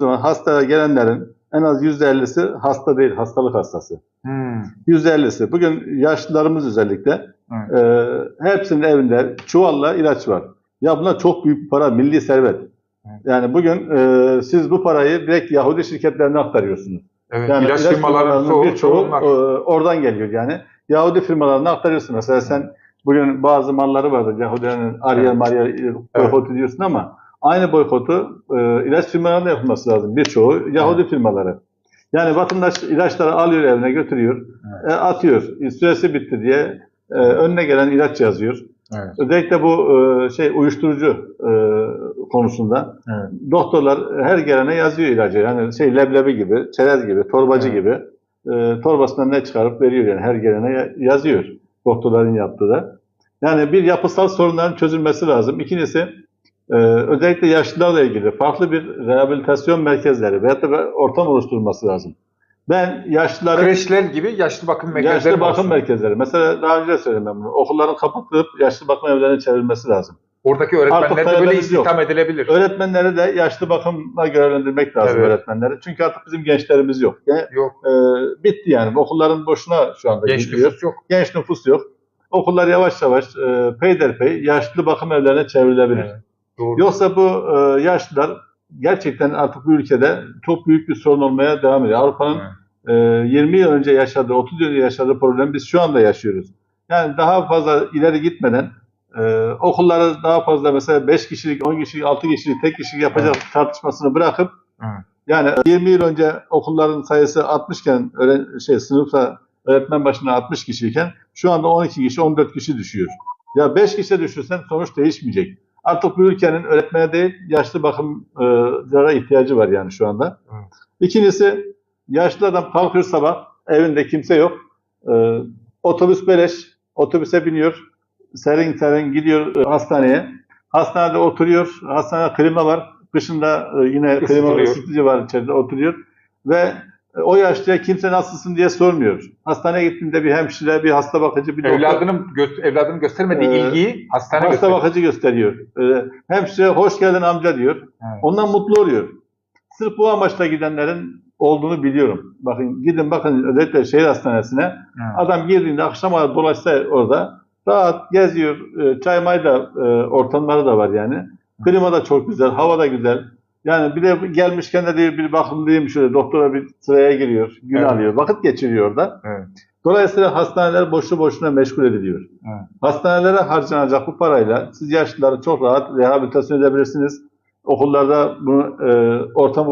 zaman hastaya gelenlerin en az %50'si hasta değil, hastalık hastası. Hmm. %50'si. Bugün yaşlılarımız özellikle Evet. e, hepsinin evinde çuvalla ilaç var. Ya bunlar çok büyük bir para, milli servet. Evet. Yani bugün e, siz bu parayı direkt Yahudi şirketlerine aktarıyorsunuz. Evet, Yani ilaç ilaç firmalarının firmalarının çoğu, birçoğu e, oradan geliyor yani. Yahudi firmalarına aktarıyorsun. Mesela sen bugün bazı malları vardır. Yahudilerin Ariel Evet. Maria boykot ediyorsun ama aynı boykotu e, ilaç firmalarına yapılması lazım. Birçoğu Yahudi firmaları. Yani vatandaş ilaçları alıyor evine götürüyor, e, atıyor. Süresi bitti diye e, önüne gelen ilaç yazıyor. Evet. Özellikle bu e, şey uyuşturucu e, konusunda Evet. doktorlar her gelene yazıyor ilacı. Yani şey leblebi gibi, çerez gibi, torbacı Evet. gibi e, torbasından ne çıkarıp veriyor yani her gelene ya- yazıyor doktorların yaptığı da. Yani bir yapısal sorunların çözülmesi lazım. İkincisi e, özellikle yaşlılarla ilgili farklı bir rehabilitasyon merkezleri veyahut da ortam oluşturulması lazım. Ben yaşlıların Kreşler gibi yaşlı bakım merkezleri yaşlı bakım olsun? merkezleri. Mesela daha önce söyledim ben bunu. Okulların kapatılıp yaşlı bakım evlerine çevrilmesi lazım. Oradaki öğretmenler de böyle yok. istihdam edilebilir. Öğretmenleri de yaşlı bakımla görevlendirmek lazım Evet. öğretmenleri. Çünkü artık bizim gençlerimiz yok. Yok. e, bitti yani. Okulların boşuna şu anda Genç gidiliyor. nüfus yok. Genç nüfus yok. Okullar yavaş yavaş e, peyderpey yaşlı bakım evlerine çevrilebilir. Evet, Doğru. Yoksa bu e, yaşlılar gerçekten artık bu ülkede çok büyük bir sorun olmaya devam ediyor. Avrupa'nın Evet. e, 20 yıl önce yaşadığı, 30 yıl önce yaşadığı problemi biz şu anda yaşıyoruz. Yani daha fazla ileri gitmeden e, okulları daha fazla mesela 5 kişilik, 10 kişilik, 6 kişilik, tek kişilik yapacak tartışmasını bırakıp Evet. yani 20 yıl önce okulların sayısı 60 iken öğren, şey, sınıfta öğretmen başına 60 kişiyken şu anda 12 kişi, 14 kişi düşüyor. Ya 5 kişi düşürsen sonuç değişmeyecek. Artık bu ülkenin öğretmene değil yaşlı bakımlara ihtiyacı var yani şu anda. Evet. İkincisi yaşlı adam kalkıyor sabah evinde kimse yok. Ee, otobüs beleş. Otobüse biniyor. Serin serin gidiyor e, hastaneye. Hastanede oturuyor. Hastanede klima var. Kışında e, yine klima ısıtıcı var içeride oturuyor. Ve e, o yaşlıya kimse nasılsın diye sormuyor. Hastaneye gittiğinde bir hemşire, bir hasta bakıcı, bir doktor Evladının, gö- evladının göstermediği Ee, ilgiyi hastane hasta gösteriyor. bakıcı gösteriyor. Ee, hemşire hoş geldin amca diyor. Evet. Ondan mutlu oluyor. Sırf bu amaçla gidenlerin olduğunu biliyorum. Bakın gidin bakın özellikle şehir hastanesine. Evet. Adam girdiğinde akşama dolaşsa orada rahat geziyor. Ee, çay may da e, ortamları da var yani. Klima da çok güzel, hava da güzel. Yani bir de gelmişken de diyor bir bakımlıyım şöyle doktora bir sıraya giriyor, gün Evet. alıyor, vakit geçiriyor orada. Evet. Dolayısıyla hastaneler boşu boşuna meşgul ediliyor. Evet. Hastanelere harcanacak bu parayla siz yaşlıları çok rahat rehabilitasyon edebilirsiniz. Okullarda bunu e, ortam